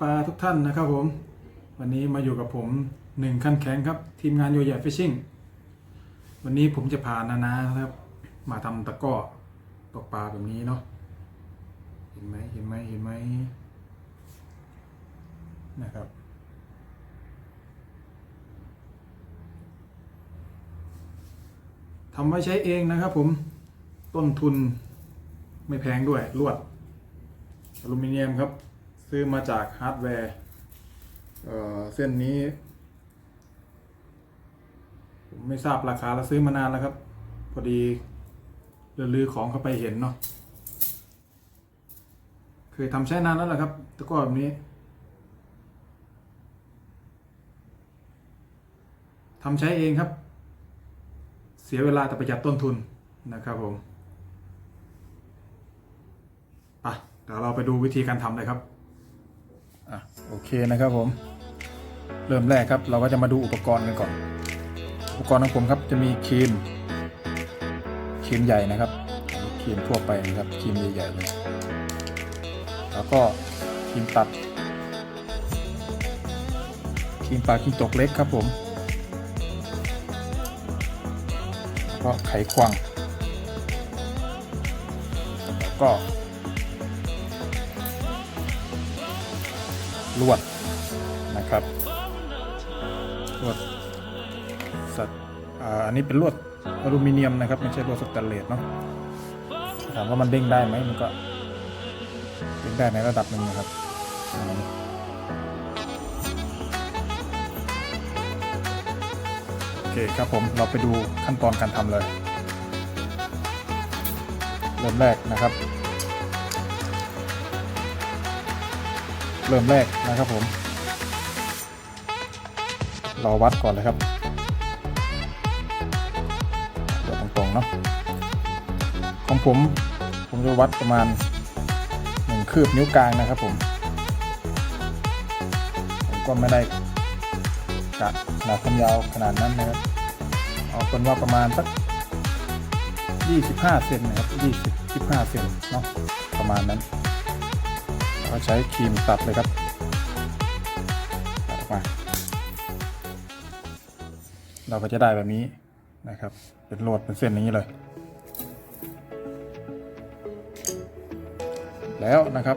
ปลาทุกท่านนะครับผม วันนี้มาอยู่กับผมหนึ่งขั้นแข็งครับ ทีมงานโยย a ฟิชชิ่งวันนี้ผมจะพานานานะครับ มาทำตะก้อตกปลาแบบนี้เนาะเห็นไหมเห็นไหมเห็นไหมนะครับ ทำไว้ใช้เองนะครับผมต้นทุนไม่แพงด้วยลวดอลูมิเนียมครับ ซื้อมาจากฮาร์ดแวร์เอ่อเส้นนี้ ผมไม่ทราบราคาแล้วซื้อมานานแล้วครับ พอดีลือของเข้าไปเห็นเนาะเคยทำใช้นานแล้วแหละครับแตะกร้อแบบนี้ทำใช้เองครับ เสียเวลาแต่ประหยัดต้นทุนนะครับผมไปเดี๋ยวเราไปดูวิธีการทำเลยครับ อะโอเคนะครับผมเริ่มแรกครับเราก็จะมาดูอุปกรณ์กันก่อน อุปกรณ์ของผมครับจะมีครีมครีมใหญ่นะครับครีมทั่วไปนะครับครีมใหญ่ๆเลยแล้วก็ครีมตัดครีมปลาครีมตกเล็กครับผมแล้วก็ไขควงแล้วก็ ลวดนะครับลวดสัตอันนี้เป็นลวดอลูมิเนียมนะครับ ไม่ใช่ลวดสแตนเลสเนาะถามว่ามันเด้งได้ไหมมันก็เด้งได้ในระดับหนึ่งนะครับโอเคครับผมเราไปดูขั้นตอนการทำเลย เริ่มแรกนะครับ เริ่มแรกนะครับผม เราวัดก่อนเลยครับเดี๋ยวตรงๆเนาะของผมผมจะวัดประมาณหนึ่งคืบนิ้วกลางนะครับผม ผมก็ไม่ได้กะขนาดความยาวขนาดนั้นนะครับ เอาเป็นว่าประมาณสัก25เซนนะครับ20 25เซนเนาะประมาณนั้น เราใช้ครีมตัดเลยครับตัดออกมาเราก็จะได้แบบนี้นะครับ เป็นโลดเป็นเส้นอย่างนี้เลย แล้วนะครับ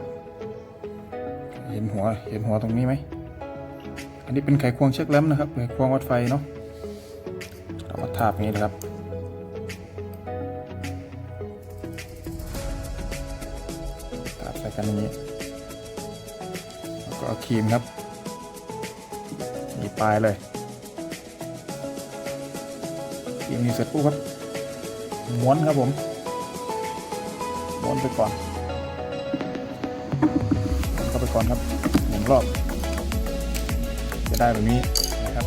เห็นหัวเห็นหัวตรงนี้ไหม อันนี้เป็นไขควงเช็คแลมนะครับไขควงวัดไฟเนาะเราก็ทาบอย่างนี้นะครับทาบใส่กันอย่างนี้ ก็เอาครีมครับมีปลายเลยครีมนี้เสร็จปุ๊บครับม้วนครับผมม้วนไปก่อนม้วนเข้าไปก่อนครับหมุนรอบ จะได้แบบนี้นะครับ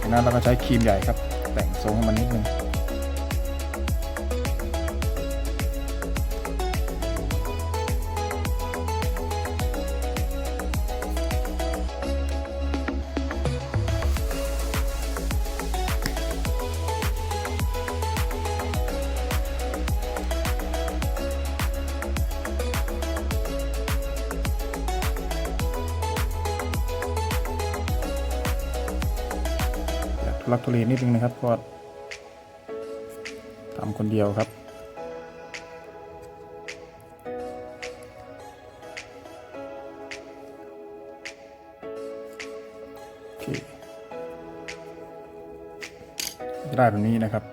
จากนั้นเราก็ใช้ครีมใหญ่ครับ แต่งทรงให้มันนิดนึง ลักทุเลนิดนึงนะครับเพราะว่าทำคนเดียวครับจะได้แบบนี้นะครับ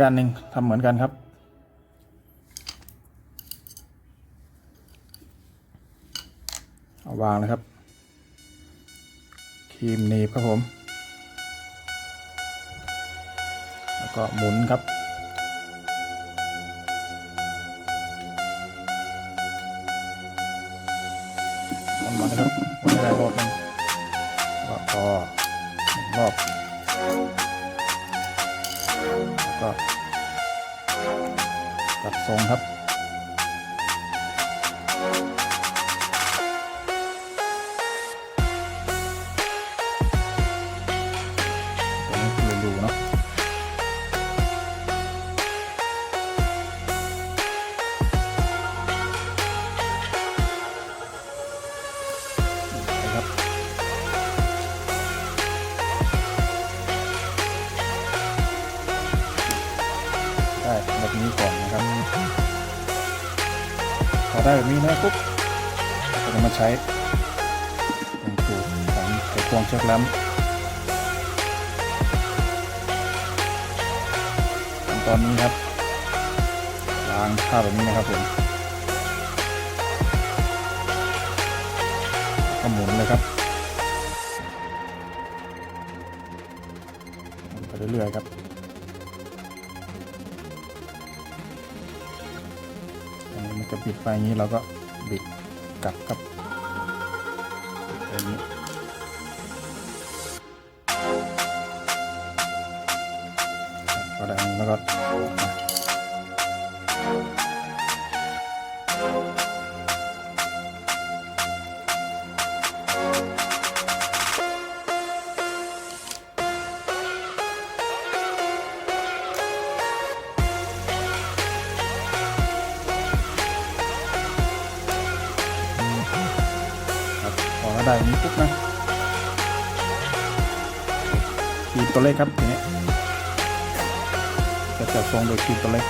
ด้านหนึ่งทำเหมือนกันครับเอาวางเลยครับครีมเนบครับผม ก็หมุนครับหมุนมาครับหมุนได้รอบนึงแล้วก็หนึ่งรอบแล้วก็ตัดทรงครับ ควงชือกล้ำตอนนี้ครับล้างข้าวแบบนี้นะครับผมก็หมุนเลยครับหมุนไปเรื่อยๆครับอันนี้มันจะบิดไปอย่างนี้เราก็บิดกลับกับ อได้อย่างนี้ปุ๊บนะขีดตัวเลขครับทีนี้จะจัดทรงโดยขีดตัวเลข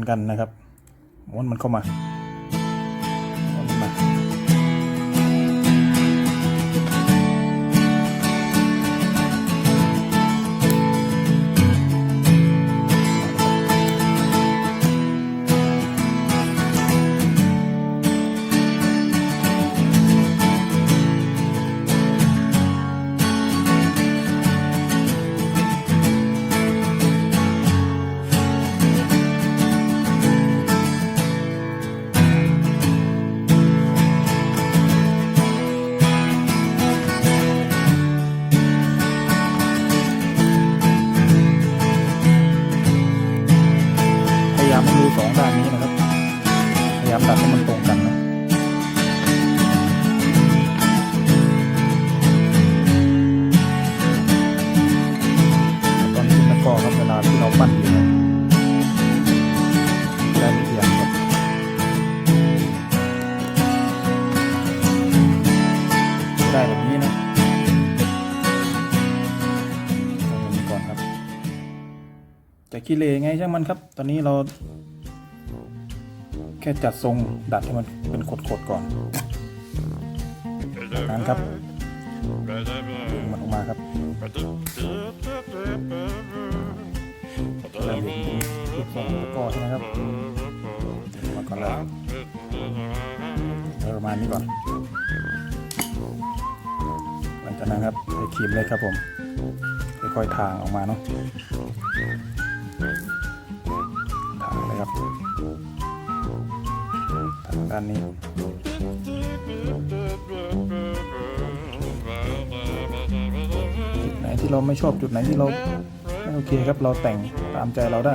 มือนกันนะครับม้วนมันเข้ามา กิเลไงช่างมันครับ ตอนนี้เรา แค่จัดทรงดัดให้มันเป็นขดๆก่อนนั้นครับดึงมันออกมาครับเริ่มเห็นรูปทรงตะกร้อใช่ไหมครับดึงมาก่อนเลยประมาณนี้ก่อน หลังจากนั้นครับใช้ครีมเลยครับผมค่อยๆทางออกมาเนาะ ทางเลยครับทางด้านนี้จุดไหนที่เราไม่ชอบจุดไหนที่เราไม่โอเคครับเราแต่งตามใจเราได้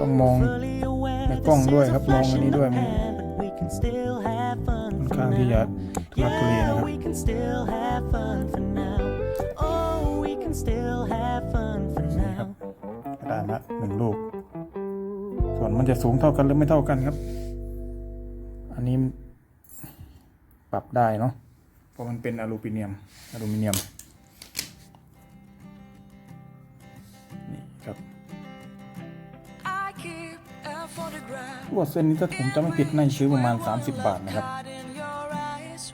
ต้องมอง Fully aware ในกล้อง this ด้วย is a ครับ มอง flash อัน in นี้ the ด้วยมัน pan, but we can still have fun ค่อน for ข้างที่จะ now. ทุลักทุเลนะค Yeah, รับ we can still have fun for now. Oh, we can still have fun for นี่ครับ now. กระดานละหนึ่งลูก ส่วนมันจะสูงเท่ากันหรือไม่เท่ากันครับ อันนี้ปรับได้เนาะเพราะมันเป็นอลูมิเนียมอลูมิเนียมนี่ครับ I keep a photograph ลวดเส้นนี้ถ้าผมจะไม่ผิดน่าจะซื้อประมาณ 30 บาทนะครับ caught in your eyes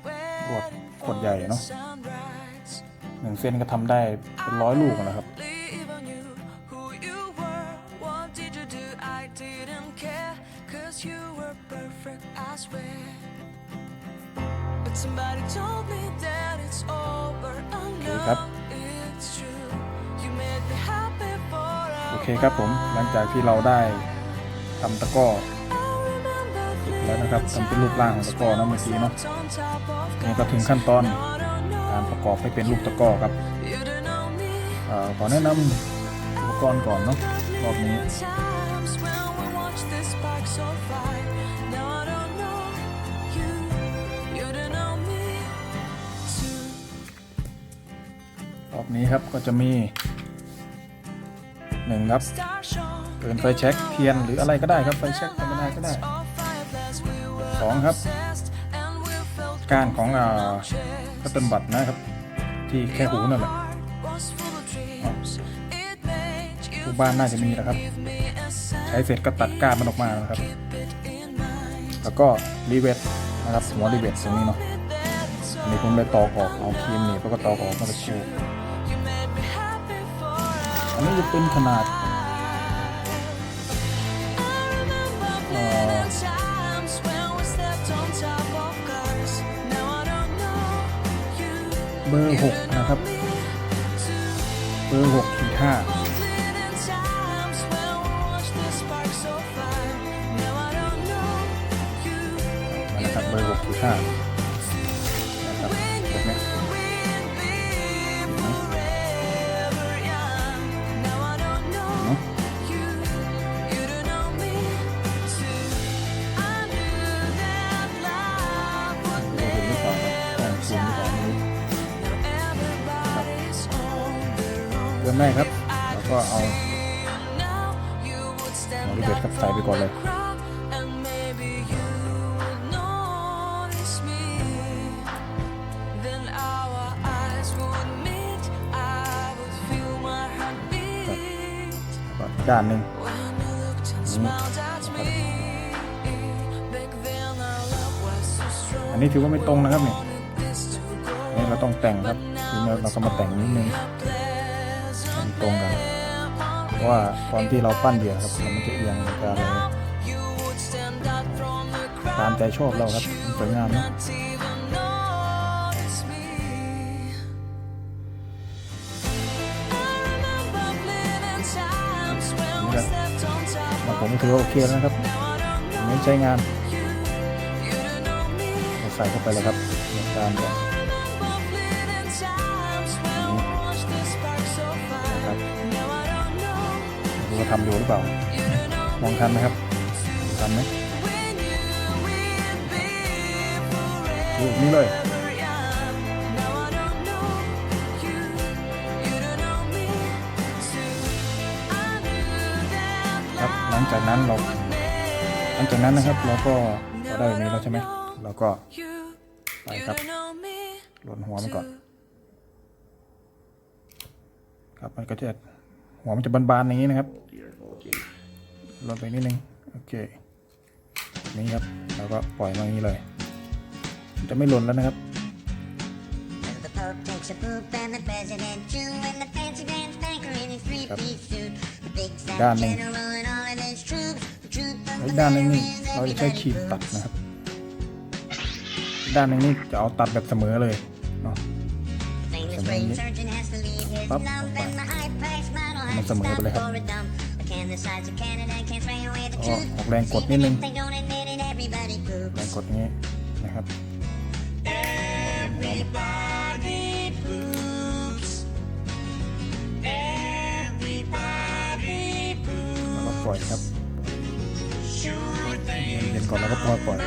ลวด waiting ขวดใหญ่เนาะ sunrise. หนึ่งเส้นก็ทำได้เป็นร้อยลูกแล้วครับ Even knew who you were. What did you do? I didn't care. Cause you were perfect, I swear. But somebody told me that it's over. I ครับ know it's true. You made me happy for a โอเคครับผมหลังจากที่เราได้ ทำตะก้อแล้วนะครับทำเป็นรูปร่างของตะก้อนะเมื่อกี้เนอะนี่ก็ถึงขั้นตอนการประกอบให้เป็นลูกตะก้อครับเอ่อขอแนะนำอุปกรณ์ก่อนเนาะรอบนี้รอบนี้ครับก็จะมีหนึ่งครับ เป็นไฟแช็กเทียนหรืออะไรก็ได้ครับ ไฟแช็กธรรมดาก็ได้สองครับ กานของอ่าพัตเติลบัตนะครับ ที่แค่หูนั่นแหละทุกบ้านน่าจะมีนะครับ ใช้เสร็จก็ตัดก้านมันออกมานะครับ แล้วก็รีเวทนะครับหัวรีเวทตรงนี้เนาะอันนี้ผมไปตอกออกเอาครีมหนี่แล้วก็ตอกออกมาตะชูอันนี้จะเป็นขนาด เบอร์หกนะครับ เบอร์หกขีดห้านนะครับเบอร์หกขีดห้า ได้ครับ แล้วก็เอาเอาลูเบ็ครับใส่ไปก่อนเลยด้านหนึ่งอันนี้ถือว่าไม่ตรงนะครับเนี่ยนี่เราต้องแต่งครับทีนี้เราก็มาแต่งนิดนึง ตรงกัน เพราะว่าตอนที่เราปั้นเหยื่อครับมันจะเอียงมันจะอะไร You would stand out from the ตาม crowd, ใจชอบเราครับมันสวยงามนะ not even notice me. I remember fleeting times when we Dạ. slept on top มา of ผมถือว่าโอเคแล้วนะครับ Now I don't ผม know เน้นใช้งาน you, you don't know me. เราใส่เข้าไปเลยครับในการจะ ทำอยู่หรือเปล่า มองทันไหมครับทันไหมดูนี่เลย forever young. Now I don't know you, you don't know me too. I งจากนั้นเรา หลังจากนั้นนะครับเราก็ได้แบบนี้แล้วใช่ไหมเราก็ไปครับหล่นหัวมันก่อน ครับมันก็จะหัวมันจะบานๆอย่างนี้นะครับ ลดไปนิดนึง โอเค นี่ครับ แล้วก็ปล่อยมางี้เลย จะไม่หล่นแล้วนะครับ ด้านนึงด้านนึงนี่เราจะใช้ขีดตัดนะครับ ด้านนึงนี่จะเอาตัดแบบเสมอเลยเนาะเสมนี้ปั๊บมันเสมอไปเลยครับ ก็ truth? ออกแรงกดนิด Even นึง if they don't admit it, everybody แรง poops. กดอย่างนี้นะครับ Everybody poops Everybody แล้วก็ปล่อยครับ Sure thing เย็นก่อนแล้วก็ปล่อยปล่อย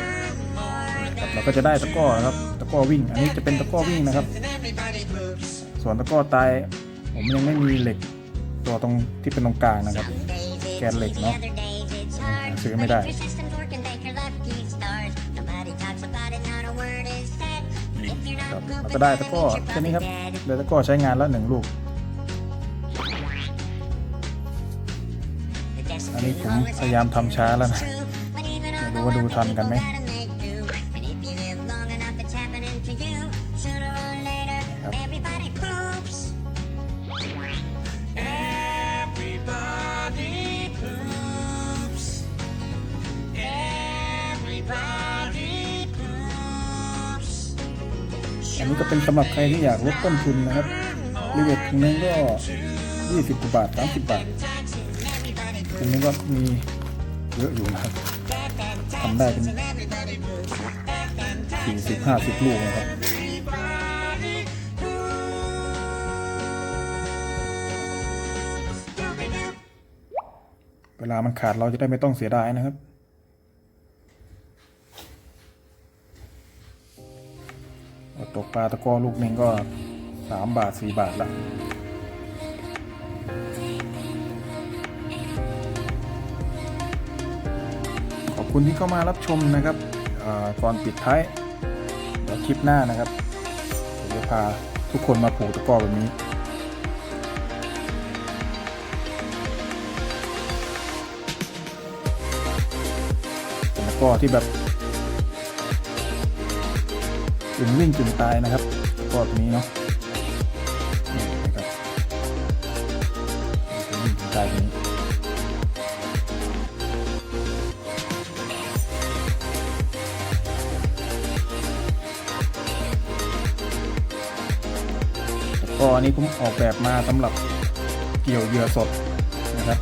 ครับเราก็จะได้ตะกร้อนะครับตะกร้อวิ่ง อันนี้จะเป็นตะกร้อวิ่งนะครับ Everybody poops ส่วนตะกร้อตายผมยังไม่มีเหล็ก ตัวตรงที่เป็นตรงกลางนะครับ Some days it's Kèn lịch easy, nó. other days it's hard. Sử dụng But mấy if đài. your system's working, thank your lucky stars. Nobody talks about it, not a word is said. If you're ครับ not เรา pooping, ก็ได้ then ตะ it กร้อ means you're แค่นี้ครับ probably dead. เดี๋ยวตะกร้อใช้งานแล้วหนึ่งลูก The destiny อันนี้ผม always พยายามทำช้าแล้วนะ true. But even ไม่ all รู้ the ว่าดู lucky ทันกันไหม นนี้ก็เป็นสำหรับใครที่อยากลดต้นทุนนะครับรีเวทถุงนึงก็ 20กว่าบาท 30 บาทถุงนึงก็มีเยอะอยู่นะครับทำได้เป็น40 50 ลูกนะครับเวลามันขาดเราจะได้ไม่ต้องเสียดายนะครับ ตกปลาตะก้อลูกหนึ่งก็สามบาทสี่บาทละขอบคุณที่เข้ามารับชมนะครับก่อนปิดท้ายเดี๋ยวคลิปหน้านะครับผมจะพาทุกคนมาผูกตะก้อแบบนี้ตะก้อที่แบบ กึ่งวิ่งกึ่งตายนะครับกร้อตัวนี้เนาะนี่นะครับกึ่งวิ่งกึ่งตายตัวนี้ก้ออันนี้ผมออกแบบมาสำหรับเกี่ยวเหยื่อสดนะครับ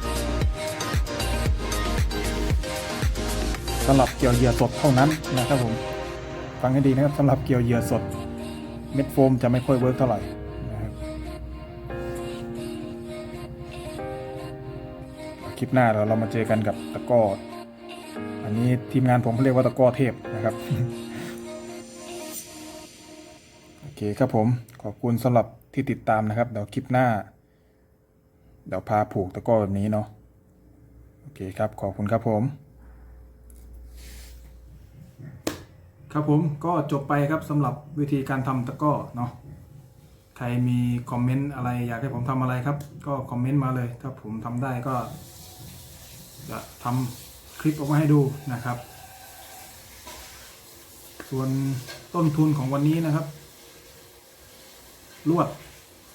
สำหรับเกี่ยวเหยื่อสดเท่านั้นนะครับผม ฟังให้ดีนะครับสำหรับเกี่ยวเหยื่อสด เม็ดโฟมจะไม่ค่อยเวิร์กเท่าไหร่นะครับคลิปหน้าเราเรามาเจอกันกับตะก้ออันนี้ทีมงานผมเขาเรียกว่าตะก้อเทพนะครับโอเคครับผมขอบคุณสำหรับที่ติดตามนะครับเดี๋ยวคลิปหน้า เดี๋ยวพาผูกตะก้อแบบนี้เนาะโอเคครับขอบคุณครับผม ครับผมก็จบไปครับสำหรับวิธีการทำตะก้อเนาะใครมีคอมเมนต์อะไรอยากให้ผมทำอะไรครับ ก็คอมเมนต์มาเลย ถ้าผมทำได้ก็ จะทำคลิปออกมาให้ดูนะครับ ส่วนต้นทุนของวันนี้นะครับ ลวด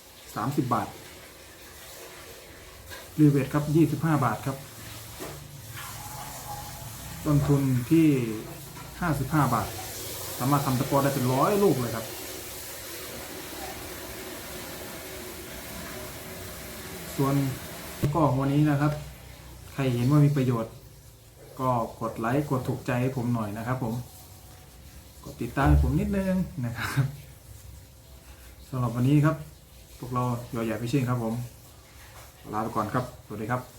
30 บาทรีเวทครับ 25 บาทครับ ต้นทุนที่ 55 บาท สามารถทำตะกอได้เป็นร้อยลูกเลยครับส่วนกร้อของวันนี้นะครับ ใครเห็นว่ามีประโยชน์ ก็กดไลค์กดถูกใจให้ผมหน่อยนะครับ ผม กดติดตามผมนิดนึงนะครับสำหรับวันนี้ครับ พวกเราหยอใหญ่พิเชษครับผมลาไปก่อนครับ สวัสดีครับ